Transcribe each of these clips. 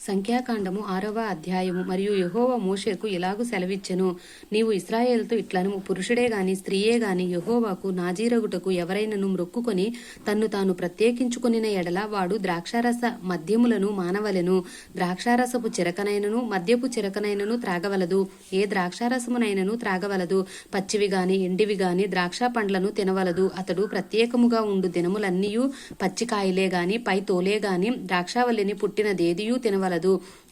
సంఖ్యాకాండము ఆరవ అధ్యాయము. మరియు యెహోవా మోషేకు ఇలాగు సెలవిచ్చెను. నీవు ఇస్రాయేల్తో ఇట్లను పురుషుడే గాని స్త్రీయే గాని యహోవాకు నాజీరగుటకు ఎవరైనను మ్రొక్కుకొని తన్ను తాను ప్రత్యేకించుకొనిన ఎడల వాడు ద్రాక్షారస మద్యములను మానవలెను. ద్రాక్షారసపు చిరకనైనను మద్యపు చిరకనైనను త్రాగవలదు. ఏ ద్రాక్షారసమునైనను త్రాగవలదు. పచ్చివి గాని ఎండివి గాని ద్రాక్ష పండ్లను తినవలదు. అతడు ప్రత్యేకముగా ఉండు దినములన్నీయు పచ్చికాయలే గాని పై తోలే గాని ద్రాక్షావల్లిని పుట్టినదేదియూ తినవలదు.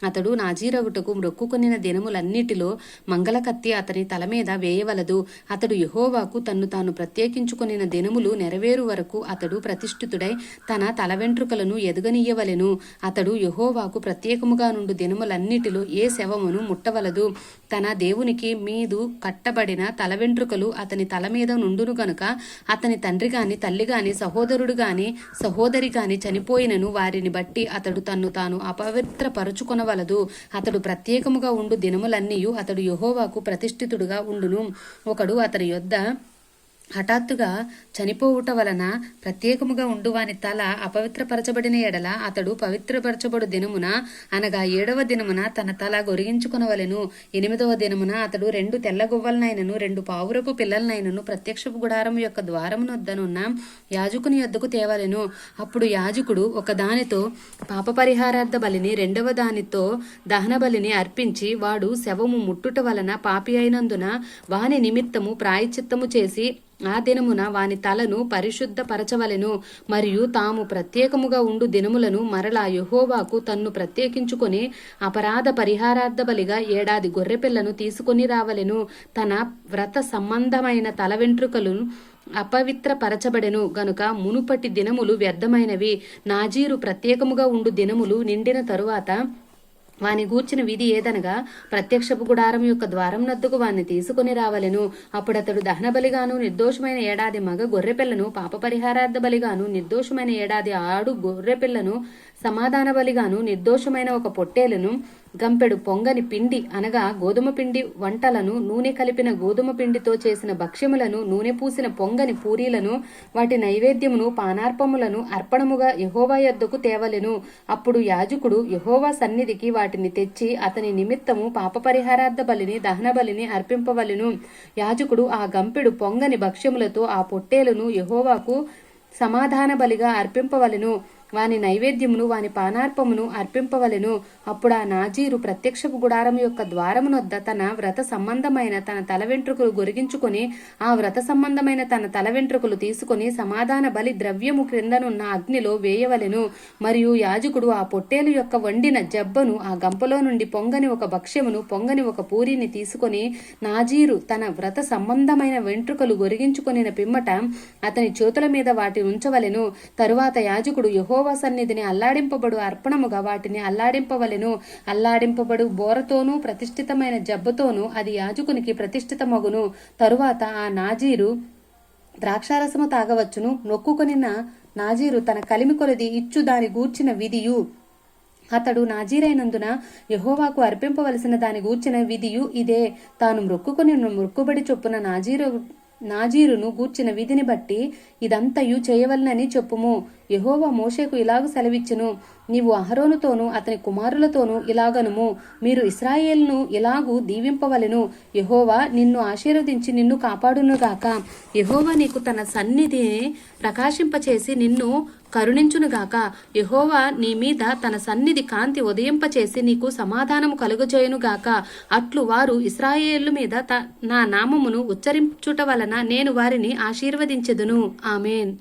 అతడు నాజీరగుటకు మ్రొక్కుకొనిన దినములన్నిటిలో మంగళకత్తి అతని తల మీద వేయవలదు. అతడు యహోవాకు తన్ను తాను ప్రత్యేకించుకొనిన దినములు నెరవేరు వరకు అతడు ప్రతిష్ఠితుడై తన తల వెంట్రుకలను ఎదుగనీయవలెను అతడు యహోవాకు ప్రత్యేకముగా నుండు దినములన్నిటిలో ఏ శవమును ముట్టవలదు. తన దేవునికి మీదు కట్టబడిన తల వెంట్రుకలు అతని తల మీద నుండును గనుక అతని తండ్రి గాని తల్లి గాని సహోదరుడు గాని సహోదరి గాని చనిపోయినను వారిని బట్టి అతడు తన్ను తాను పరుచుకొనవలదు అతడు ప్రత్యేకముగా ఉండు దినములన్నీయు అతడు యహోవాకు ప్రతిష్ఠితుడుగా ఉండును. ఒకడు అతని యొద్ద హఠాత్తుగా చనిపోవుట వలన ప్రత్యేకముగా ఉండు వాని తల అపవిత్రపరచబడిన ఎడల అతడు పవిత్రపరచబడు దినమున అనగా ఏడవ దినమున తన తల గొరిగించుకొనవలెను. ఎనిమిదవ దినమున అతడు రెండు తెల్ల గువ్వలనైనను రెండు పావురపు పిల్లలనైనను ప్రత్యక్షపు గుడారం యొక్క ద్వారమునొద్దనున్న యాజకుని యొద్దకు తేవలెను. అప్పుడు యాజకుడు ఒక దానితో పాప పరిహారార్థ బలిని రెండవ దానితో దహన బలిని అర్పించి వాడు శవము ముట్టుట వలన పాపి అయినందున వాని నిమిత్తము ప్రాయచిత్తము చేసి ఆ దినమున వాని తలను పరిశుద్ధపరచవలెను మరియు తాము ప్రత్యేకముగా ఉండు దినములను మరలా యహోవాకు తన్ను ప్రత్యేకించుకొని అపరాధ పరిహారార్థ బలిగా ఏడాది గొర్రెపిల్లను తీసుకొని రావలెను. తన వ్రత సంబంధమైన తల వెంట్రుకలను అపవిత్రపరచబడెను. గనుక మునుపటి దినములు వ్యర్థమైనవి. నాజీరు ప్రత్యేకముగా ఉండు దినములు నిండిన తరువాత వాని గూర్చిన విధి ఏదనగా ప్రత్యక్షపు గుడారం యొక్క ద్వారం నద్దుకు వాణ్ణి తీసుకుని రావలెను. అప్పుడతడు దహన బలిగాను నిర్దోషమైన ఏడాది మగ గొర్రెపిల్లను పాప పరిహారార్థ బలిగాను నిర్దోషమైన ఏడాది ఆడు గొర్రెపిల్లను సమాధాన బలిగాను నిర్దోషమైన ఒక పొట్టేలను గంపెడు పొంగని పిండి అనగా గోధుమ పిండి వంటలను నూనె కలిపిన గోధుమ పిండితో చేసిన భక్ష్యములను నూనె పూసిన పొంగని పూరీలను వాటి నైవేద్యమును పానార్పములను అర్పణముగా యహోవా యొద్దకు తేవలెను. అప్పుడు యాజకుడు యహోవా సన్నిధికి వాటిని తెచ్చి అతని నిమిత్తము పాప పరిహారార్థ బలిని దహన బలిని అర్పింపవలెను. యాజకుడు ఆ గంపెడు పొంగని భక్ష్యములతో ఆ పొట్టేలను యహోవాకు సమాధాన బలిగా అర్పింపవలెను. వాని నైవేద్యమును వాని పానార్పమును అర్పింపవలెను. అప్పుడు ఆ నాజీరు ప్రత్యక్షపు గుడారం యొక్క ద్వారమునొద్ద తన వ్రత సంబంధమైన తన తల వెంట్రుకలు గొరిగించుకొని ఆ వ్రత సంబంధమైన తన తల వెంట్రుకలు తీసుకొని సమాధాన బలి ద్రవ్యము క్రిందనున్న అగ్నిలో వేయవలెను. మరియు యాజకుడు ఆ పొట్టేలు యొక్క వండిన జబ్బను ఆ గంపలో నుండి పొంగని ఒక భక్ష్యమును పొంగని ఒక పూరిని తీసుకొని నాజీరు తన వ్రత సంబంధమైన వెంట్రుకలు గొరిగించుకొనిన పిమ్మట అతని చేతుల మీద వాటి ఉంచవలెను. తరువాత యాజకుడు యహోవా సన్నిధిని అల్లాడింపబడు అర్పణముగా వాటిని అల్లాడింపవలెను. అల్లాడింపబడు బోరతోనూ ప్రతిష్ఠితమైన జబ్బతోనూ అది యాజకునికి ప్రతిష్ఠితమగును. తరువాత ఆ నాజీరు ద్రాక్షారసము తాగవచ్చును. నొక్కుకొనిన నాజీరు తన కలిమి కొలది ఇచ్చు దాని గూర్చిన విధియు. అతడు నాజీరైనందున యహోవాకు అర్పింపవలసిన దాని గూర్చిన విధియు ఇదే. తాను మృక్కుకొని మృక్కుబడి చొప్పున నాజీరు నాజీరును గూర్చిన విధిని బట్టి ఇదంతయు చేయవలనని చెప్పుము. యహోవా మోషేకు ఇలాగు సెలవిచ్చును. నీవు అహరోనుతోనూ అతని కుమారులతోనూ ఇలాగనుము. మీరు ఇస్రాయేల్ను ఇలాగు దీవింపవలెను. యహోవా నిన్ను ఆశీర్వదించి నిన్ను కాపాడునుగాక. యహోవా నీకు తన సన్నిధిని ప్రకాశింపచేసి నిన్ను కరుణించునుగాక. యహోవా నీ మీద తన సన్నిధి కాంతి ఉదయింపచేసి నీకు సమాధానము కలుగజేయునుగాక. అట్లు వారు ఇస్రాయేళ్ళు మీద త నా నామమును ఉచ్చరించుట వలన నేను వారిని ఆశీర్వదించెదను. ఆమెన్.